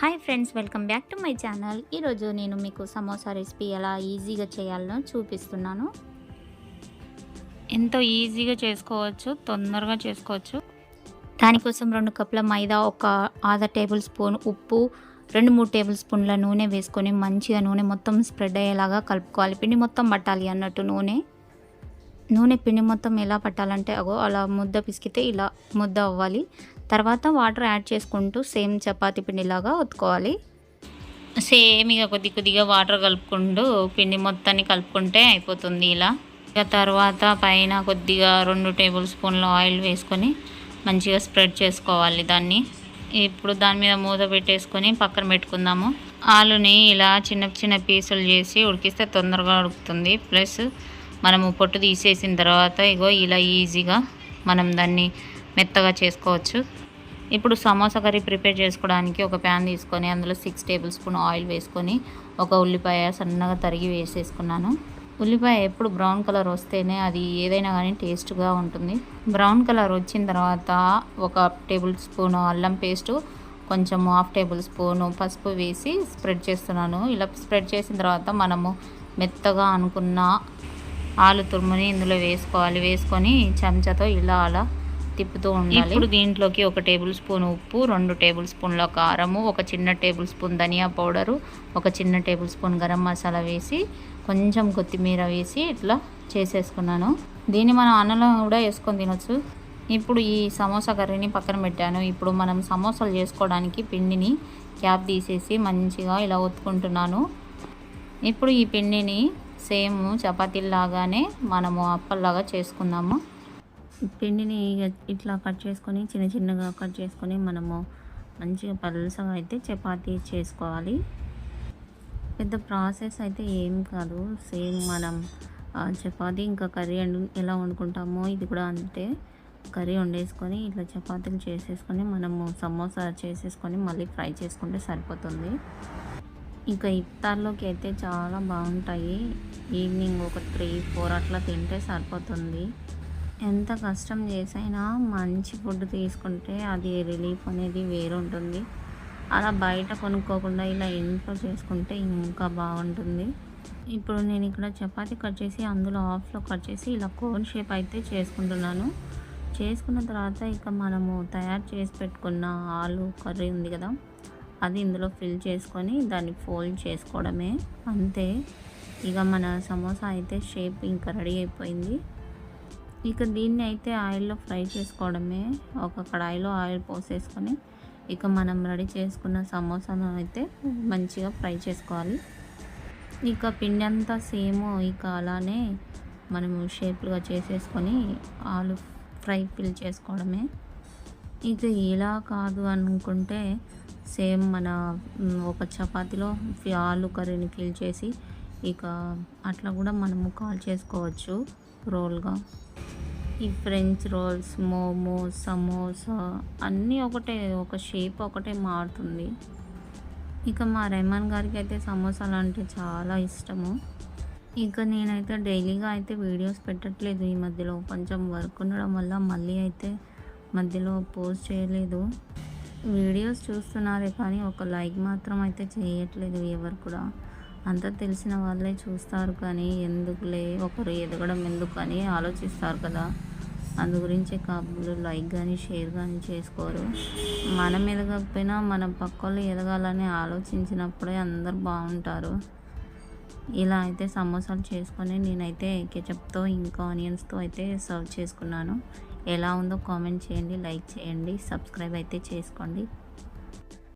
Hi friends welcome back to my channel ఈరోజు నేను మీకు సమోసా రెసిపీ ఎలా ఈజీగా చేయాలనో చూపిస్తున్నాను. ఎంతో ఈజీగా చేసుకోవచ్చు తొందరగా చేసుకోవచ్చు. దానికోసం రెండు కప్పుల మైదా ఒక ఆధా టేబుల్ స్పూన్ ఉప్పు రెండు మూడు టేబుల్ స్పూన్ల నూనె వేసుకొని మంచిగా నూనె మొత్తం స్ప్రెడ్ అయ్యేలాగా కలుపుకోవాలి. పిండి మొత్తం పట్టాలి అన్నట్టు నూనె. నూనె పిండి మొత్తం ఎలా పట్టాలంటే అగో అలా ముద్ద పిసికితే ఇలా ముద్ద అవ్వాలి. తర్వాత వాటర్ యాడ్ చేసుకుంటూ సేమ్ చపాతి పిండిలాగా ఒత్తుకోవాలి. సేమ్ ఇక కొద్ది కొద్దిగా వాటర్ కలుపుకుంటూ పిండి మొత్తాన్ని కలుపుకుంటే అయిపోతుంది ఇలా. ఇక తర్వాత పైన కొద్దిగా రెండు టేబుల్ స్పూన్ల ఆయిల్ వేసుకొని మంచిగా స్ప్రెడ్ చేసుకోవాలి దాన్ని. ఇప్పుడు దాని మీద మూత పెట్టేసుకొని పక్కన పెట్టుకుందాము. ఆలుని ఇలా చిన్న చిన్న పీసులు చేసి ఉడికిస్తే తొందరగా ఉడుకుతుంది. ప్లస్ మనము పొట్టు తీసేసిన తర్వాత ఇగో ఇలా ఈజీగా మనం దాన్ని మెత్తగా చేసుకోవచ్చు. ఇప్పుడు సమోసా కర్రీ ప్రిపేర్ చేసుకోవడానికి ఒక ప్యాన్ తీసుకొని అందులో సిక్స్ టేబుల్ స్పూన్ ఆయిల్ వేసుకొని ఒక ఉల్లిపాయ సన్నగా తరిగి వేసేసుకున్నాను. ఉల్లిపాయ ఎప్పుడు బ్రౌన్ కలర్ వస్తేనే అది ఏదైనా కానీ టేస్ట్గా ఉంటుంది. బ్రౌన్ కలర్ వచ్చిన తర్వాత ఒక టేబుల్ స్పూన్ అల్లం పేస్టు కొంచెం హాఫ్ టేబుల్ స్పూన్ పసుపు వేసి స్ప్రెడ్ చేస్తున్నాను. ఇలా స్ప్రెడ్ చేసిన తర్వాత మనము మెత్తగా అనుకున్న ఆలు తురుముని ఇందులో వేసుకోవాలి. వేసుకొని చెంచాతో ఇలా అలా తిప్పుతూ ఉండాలి. ఇప్పుడు దీంట్లోకి ఒక టేబుల్ స్పూన్ ఉప్పు రెండు టేబుల్ స్పూన్ల కారము ఒక చిన్న టేబుల్ స్పూన్ ధనియా పౌడరు ఒక చిన్న టేబుల్ స్పూన్ గరం మసాలా వేసి కొంచెం కొత్తిమీర వేసి ఇట్లా చేసేసుకున్నాను. దీన్ని మనం అన్నంలో కూడా వేసుకొని తినొచ్చు. ఇప్పుడు ఈ సమోసా కర్రీని పక్కన పెట్టాను. ఇప్పుడు మనం సమోసాలు చేసుకోవడానికి పిండిని క్యాప్ తీసేసి మంచిగా ఇలా ఒత్తుకుంటున్నాను. ఇప్పుడు ఈ పిండిని సేమ్ చపాతీలాగానే మనము అప్పల్లాగా చేసుకుందాము. పిండిని ఇట్లా కట్ చేసుకొని చిన్న చిన్నగా కట్ చేసుకొని మనము మంచిగా పలుసగా అయితే చపాతీ చేసుకోవాలి. పెద్ద ప్రాసెస్ అయితే ఏం కాదు. సేమ్ మనం చపాతీ ఇంకా కర్రీ ఎలా వండుకుంటామో ఇది కూడా అంతే. కర్రీ వండేసుకొని ఇట్లా చపాతీలు చేసేసుకొని మనము సమోసా చేసేసుకొని మళ్ళీ ఫ్రై చేసుకుంటే సరిపోతుంది. ఇంకా ఇఫ్తార్లోకి అయితే చాలా బాగుంటాయి. ఈవినింగ్ ఒక త్రీ ఫోర్ అట్లా తింటే సరిపోతుంది. ఎంత కష్టం చేసైనా మంచి ఫుడ్ తీసుకుంటే అది రిలీఫ్ అనేది వేరు ఉంటుంది అలా బయట కొనుక్కోకుండా ఇలా ఇంట్లో చేసుకుంటే ఇంకా బాగుంటుంది. ఇప్పుడు నేను ఇక్కడ చపాతీ కట్ చేసి అందులో ఆఫ్లో కట్ చేసి ఇలా కోన్ షేప్ అయితే చేసుకుంటున్నాను. చేసుకున్న తర్వాత ఇక మనము తయారు చేసి పెట్టుకున్న ఆలు కర్రీ ఉంది కదా అది ఇందులో ఫిల్ చేసుకొని దాన్ని ఫోల్డ్ చేసుకోవడమే. అంతే. ఇక మన సమోసా అయితే షేప్ ఇంకా రెడీ అయిపోయింది. ఇక దీన్ని అయితే ఆయిల్లో ఫ్రై చేసుకోవడమే. ఒక కడాయిలో ఆయిల్ పోసేసుకొని ఇక మనం రెడీ చేసుకున్న సమోసాను అయితే మంచిగా ఫ్రై చేసుకోవాలి. ఇక పిండి అంతా సేమ్ ఇక అలానే మనము షేప్లుగా చేసేసుకొని ఆలు ఫ్రై ఫిల్ చేసుకోవడమే. ఇక ఇలా కాదు అనుకుంటే సేమ్ మన ఒక చపాతీలో ఆలు కర్రీని ఫిల్ చేసి ఇక అట్లా కూడా మనము కాల్ చేసుకోవచ్చు రోల్గా. ఈ ఫ్రెంచ్ రోల్స్ మోమోస్ సమోసా అన్నీ ఒకటే ఒక షేప్ ఒకటే మారుతుంది. ఇక మా రెహమాన్ గారికి అయితే సమోసాలు అంటే చాలా ఇష్టము. ఇక నేనైతే డైలీగా అయితే వీడియోస్ పెట్టట్లేదు ఈ మధ్యలో. కొంచెం వర్క్ ఉండడం వల్ల మళ్ళీ అయితే మధ్యలో పోస్ట్ చేయలేదు. వీడియోస్ చూస్తున్నారే కానీ ఒక లైక్ మాత్రం అయితే చేయట్లేదు ఎవరు కూడా. అంతా తెలిసిన వాళ్ళే చూస్తారు కానీ ఎందుకులే? ఒకరు ఎదగడం ఎందుకు అని ఆలోచిస్తారు కదా. అందు గురించి కాబులు లైక్ కానీ షేర్ కానీ చేసుకోరు. మనం ఎదగకపోయినా మన పక్కలు ఎదగాలని ఆలోచించినప్పుడే అందరు బాగుంటారు. ఇలా అయితే సమోసాలు చేసుకొని నేనైతే కెచప్తో ఇంకా ఆనియన్స్తో అయితే సర్వ్ చేసుకున్నాను. ఎలా ఉందో కామెంట్ చేయండి లైక్ చేయండి సబ్స్క్రైబ్ అయితే చేసుకోండి.